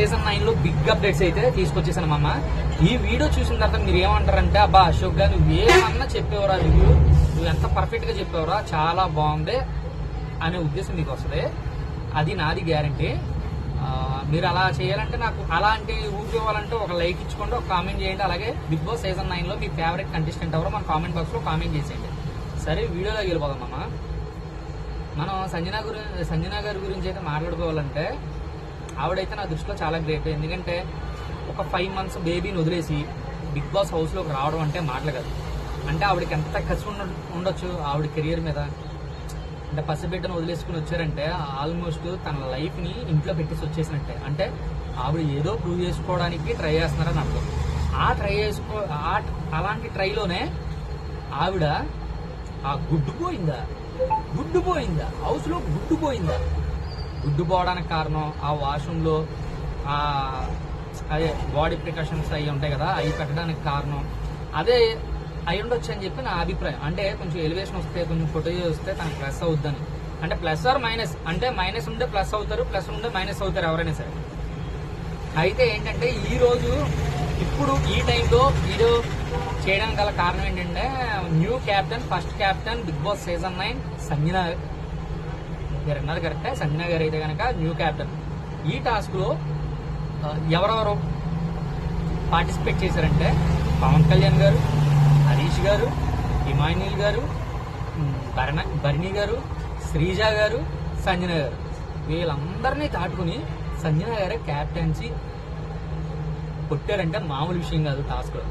Season నైన్లో big updates అయితే తీసుకొచ్చేసాను మామ. ఈ వీడియో చూసిన తర్వాత మీరు ఏమంటారంటే అబ్బా అశోక్ గారు నువ్వు ఏమన్నా చెప్పేవరా రివ్యూ నువ్వు ఎంత పర్ఫెక్ట్గా చెప్పేవరా? చాలా బాగుంది అనే ఉద్దేశం మీకు వస్తుంది. అది నాది గ్యారంటీ మీరు అలా చేయాలంటే నాకు అలాంటి ఊపివ్వాలంటే ఒక లైక్ ఇచ్చుకోండి ఒక కామెంట్ చేయండి. అలాగే బిగ్ బాస్ సీజన్ నైన్లో మీ ఫేవరెట్ కంటెస్టెంట్ ఎవరో మన కామెంట్ బాక్స్లో కామెంట్ చేసేయండి. సరే వీడియోలోకి వెళ్ళిపోదాం మామ. మనం సంజన గురి సంజన గారి గురించి అయితే మాట్లాడుకోవాలంటే ఆవిడైతే నా దృష్టిలో చాలా గ్రేట్ ఎందుకంటే ఒక ఫైవ్ మంత్స్ బేబీని వదిలేసి బిగ్ బాస్ హౌస్లోకి రావడం అంటే మాటలు కాదు. అంటే ఆవిడకి ఎంత కసి ఉండ ఉండొచ్చు ఆవిడ కెరియర్ మీద? అంటే పసిబిడ్డను వదిలేసుకుని వచ్చారంటే ఆల్మోస్ట్ తన లైఫ్ని ఇంట్లో పెట్టేసి వచ్చేసినట్టే. అంటే ఆవిడ ఏదో ప్రూవ్ చేసుకోవడానికి ట్రై చేస్తున్నారని అర్థం. ఆ ట్రై చేసుకో ఆ అలాంటి ట్రైలోనే ఆవిడ ఆ గుడ్డు పోయిందా? గుడ్డు పోయిందా? హౌస్లో గుడ్డు పోయిందా? ఉద్దుపోవడానికి పోవడానికి కారణం ఆ వాష్రూమ్లో అదే బాడీ ప్రికాషన్స్ అవి ఉంటాయి కదా అవి పెట్టడానికి కారణం. అదే అయి ఉండొచ్చు అని చెప్పి నా అభిప్రాయం. అంటే కొంచెం ఎలివేషన్ వస్తే కొంచెం ఫోటో వస్తే తనకు ప్లస్ అవుద్దని. అంటే ప్లస్ ఆర్ మైనస్ అంటే మైనస్ ఉంటే ప్లస్ అవుతారు ప్లస్ ఉంటే మైనస్ అవుతారు ఎవరైనా సరే. అయితే ఏంటంటే ఈ రోజు ఇప్పుడు ఈ టైంలో వీడియో చేయడానికి గల కారణం ఏంటంటే new captain first captain Bigg Boss season nine Sanjana మీరు అన్నది కరెక్టే సంజన గారు అయితే కనుక న్యూ క్యాప్టెన్ ఈ టాస్క్లో ఎవరెవరు పార్టిసిపేట్ చేశారంటే పవన్ కళ్యాణ్ గారు హరీష్ గారు ఇమాన్యుల్ గారు భరణ భరణి గారు శ్రీజ గారు సంజన గారు. వీళ్ళందరినీ దాటుకుని సంజన గారే క్యాప్టెన్సీ కొట్టారంటే మామూలు విషయం కాదు టాస్క్లో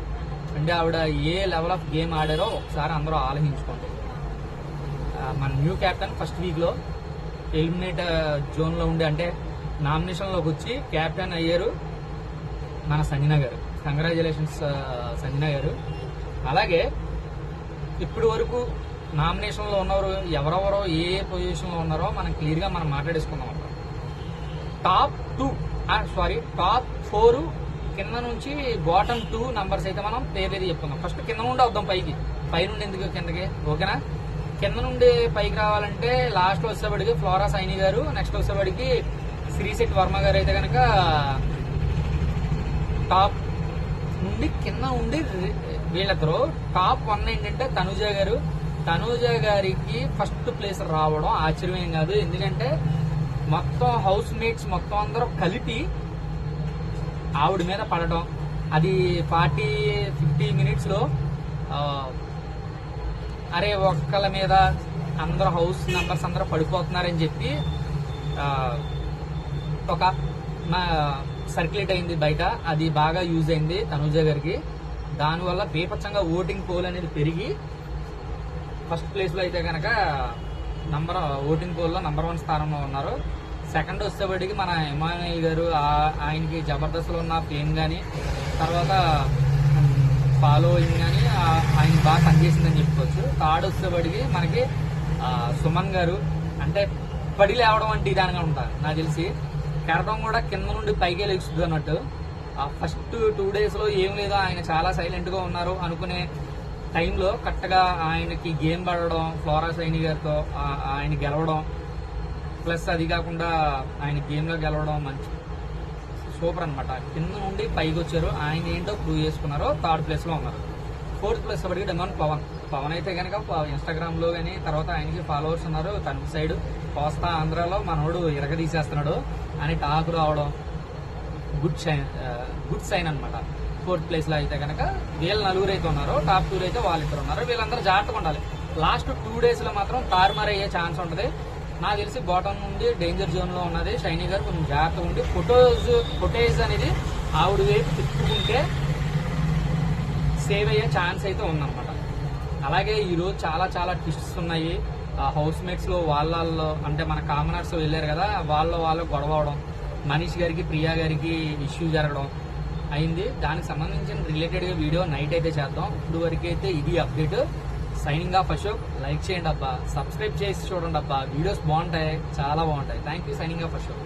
అంటే ఆవిడ ఏ లెవెల్ ఆఫ్ గేమ్ ఆడారో ఒకసారి అందరూ ఆలోచించుకోండి. మన న్యూ కెప్టెన్ ఫస్ట్ వీక్లో ఎలిమినేట్ జోన్లో ఉండే అంటే నామినేషన్లోకి వచ్చి కెప్టెన్ అయ్యారు మన సంజన గారు కంగ్రాచులేషన్స్ సంజన గారు అలాగే ఇప్పటి వరకు నామినేషన్లో ఉన్నవారు ఎవరెవరో ఏ ఏ పొజిషన్లో ఉన్నారో మనం క్లియర్గా మనం మాట్లాడేసుకుందాం అప్పుడు top two sorry top four కింద నుంచి బాటమ్ టూ నంబర్స్ అయితే మనం పేరు చెప్తున్నాం. ఫస్ట్ కింద నుండి వద్దాం పైకి. పై నుండి ఎందుకు కిందకి? ఓకేనా? కింద నుండి పైకి రావాలంటే లాస్ట్ వచ్చేవాడికి ఫ్లోరా సైని గారు నెక్స్ట్ వచ్చేవాడికి శ్రీశెట్టి వర్మ గారు అయితే కనుక టాప్ నుండి కింద ఉండి వీళ్ళిద్దరు టాప్ వన్ ఏంటంటే తనుజ గారు. తనుజ గారికి ఫస్ట్ ప్లేస్ రావడం ఆశ్చర్యం కాదు. ఎందుకంటే మొత్తం హౌస్ మేట్స్ మొత్తం అందరూ కలిపి ఆవిడ మీద పడడం. అది ఫార్టీ ఫిఫ్టీ మినిట్స్లో అరే ఒక్కల మీద అందరూ హౌస్ మెంబర్స్ అందరూ పడిపోతున్నారని చెప్పి ఒక మా సర్క్యులేట్ అయింది బయట. అది బాగా యూజ్ అయింది తనుజ గారికి. దానివల్ల బీపచ్చంగా ఓటింగ్ పోల్ అనేది పెరిగి ఫస్ట్ ప్లేస్లో అయితే కనుక నంబర్ ఓటింగ్ పోల్లో నంబర్ వన్ స్థానంలో ఉన్నారు. సెకండ్ వచ్చేవాడికి మన ఇమానుయల్ గారు ఆ- ఆయనకి జబర్దస్త్లో ఉన్న ఫేమ్ కానీ తర్వాత ఫాలోయింగ్ కానీ ఆయన బాగా పనిచేసిందని చెప్పుకోవచ్చు. థర్డ్ వచ్చేవాడికి మనకి సుమన్ గారు అంటే పడి లేవడం అంటే ఇదానిగా ఉంటారు. నాకు తెలిసి కెరటం కూడా కింద నుండి పైకి లెగుస్తుంది అన్నట్టు. ఫస్ట్ టూ డేస్లో ఏం లేదు ఆయన చాలా సైలెంట్గా ఉన్నారు అనుకునే టైంలో కరెక్ట్గా ఆయనకి గేమ్ పడడం ఫ్లోరా సైని గారితో ఆయన గెలవడం ప్లస్ అది కాకుండా ఆయన గేమ్లో గెలవడం మంచి సూపర్ అనమాట కింద నుండి పైకి వచ్చారు. ఆయన ఏంటో ప్రూవ్ చేసుకున్నారో థర్డ్ ప్లేస్లో ఉన్నారు. ఫోర్త్ ప్లేస్ అప్పటికి డెమాన్ పవన్. పవన్ అయితే కనుక ఇన్స్టాగ్రామ్లో కానీ తర్వాత ఆయనకి ఫాలోవర్స్ ఉన్నారు. తన సైడ్ కోస్తా ఆంధ్రాలో మనోడు ఇరగ తీసేస్తున్నాడు అని టాక్ రావడం గుడ్ సైన్ గుడ్ సైన్ అనమాట ఫోర్త్ ప్లేస్లో అయితే కనుక వీళ్ళు నలుగురు అయితే ఉన్నారు. టాప్ టూర్ అయితే వాళ్ళిద్దరు ఉన్నారు. వీళ్ళందరూ జాగ్రత్తగా ఉండాలి. లాస్ట్ టూ డేస్లో మాత్రం తారుమారు అయ్యే ఛాన్స్ ఉంటుంది. నాకు తెలిసి బాటమ్ నుండి డేంజర్ జోన్లో ఉన్నది. షైనీ గారు కొంచెం జాగ్రత్తగా ఉండి ఫొటోస్ ఫొటేజ్ అనేది ఆవిడ వైపు తిప్పుకుంటే సేవ్ అయ్యే ఛాన్స్ అయితే ఉందన్నమాట. అలాగే ఈరోజు చాలా చాలా ట్విస్ట్స్ ఉన్నాయి. హౌస్ మేట్స్లో వాళ్ళల్లో అంటే మన కామనర్స్ వెళ్ళారు కదా వాళ్ళ వాళ్ళు గొడవ అవడం మనీష్ గారికి ప్రియా గారికి ఇష్యూ జరగడం అయింది. దానికి సంబంధించిన రిలేటెడ్గా వీడియో నైట్ అయితే చేద్దాం. ఇప్పుడు వరకు అయితే ఇది update signing off Ashok like చేయండి అబ్బా. సబ్స్క్రైబ్ చేసి చూడండి అబ్బా. వీడియోస్ బాగుంటాయి. చాలా బాగుంటాయి. Thank you signing off Ashok